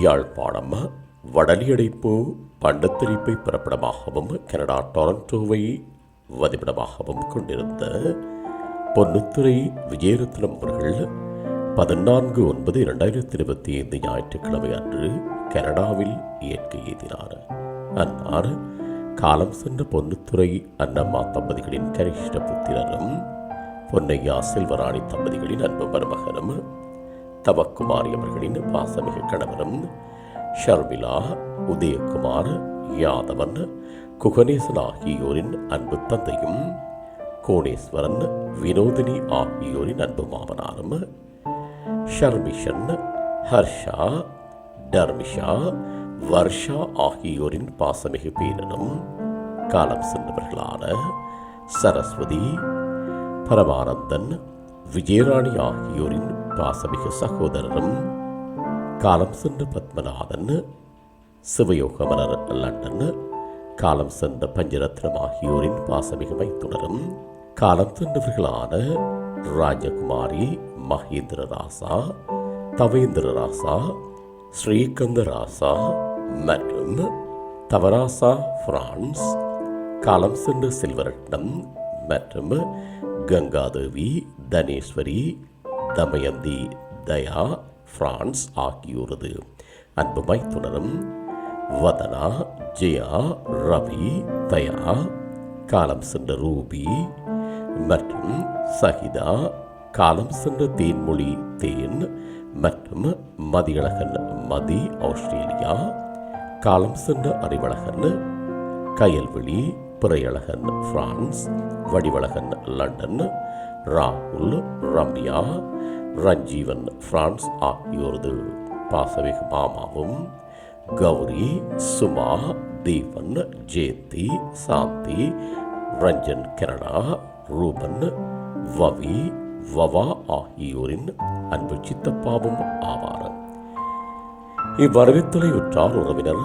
யாழ்ப்பாணம் வடலியடைப்பு பண்டத்திரிப்பை பிறப்பிடமாகவும் கனடா டொரண்டோவை வதிப்பிடமாகவும் கொண்டிருந்த பொன்னுத்துறை விஜயரத்னம் அவர்கள் பதினான்கு ஒன்பது இரண்டாயிரத்தி இருபத்தி ஐந்து ஞாயிற்றுக்கிழமை அன்று கனடாவில் இயற்கை எய்தினார். அன்னார் காலம் சென்ற பொன்னுத்துறை அன்னம்மா தம்பதிகளின் கரிஷ்ட புத்திரரும் பொன்னையா செல்வராணி தம்பதிகளின் அன்பு மருமகனும் தவக்குமாரி அவர்களின் பாசமிகு கணவரும் ஷர்மிளா உதயகுமார் யாதவன் குகணேசன் ஆகியோரின் அன்பு தந்தையும் கோணேஸ்வரன் வினோதினி ஆகியோரின் அன்பு மாமனாரும் ஷர்மிஷன் ஹர்ஷா டர்மிஷா வர்ஷா ஆகியோரின் பாசமிகு பேரனும் காலம் சென்றவர்களான சரஸ்வதி பரமானந்தன் விஜயராணி ஆகியோரின் பாசமிகு சகோதரரும் காலம் சென்ற பத்மநாதன் சிவயோகமலர் லண்டன் காலம் சென்ற பஞ்சரத்னம் ஆகியோரின் பாசமிகு தொடரும் காலம் சென்றவர்களான ராஜகுமாரி மகேந்திர ராசா தவேந்திர ராசா ஸ்ரீகந்த ராசா மற்றும் தவராசா பிரான்ஸ் காலம் சென்ற செல்வரட்னம் மற்றும் கங்காதேவி தனேஸ்வரி தமயந்தி தயா பிரான்ஸ் ஆகியோரது அன்பு மைத்துனரும் வதனா ஜெயா ரவி தயா காலம் சென்ற ரூபி மற்றும் சகிதா காலம் சென்ற தேன்மொழி தேன் மற்றும் மதியழகன் மதி ஆஸ்திரேலியா காலம் சென்ற அறிவழகன் கயல்விழி பிறையழகன் பிரான்ஸ் வடிவழகன் லண்டன் ராகுல் ரம்யா ரஞ்சீவன் பிரான்ஸ் ஆகியோரது பாசமிகு மாமாவும் கௌரி சுமா தீபன் ஜேத்தி சாந்தி ரஞ்சன் கனடா ரூபன் வவி வவா ஆகியோரின் அன்பு சித்தப்பாவும் ஆவார். இவ்வரவித்தலையுற்றார் உறவினர்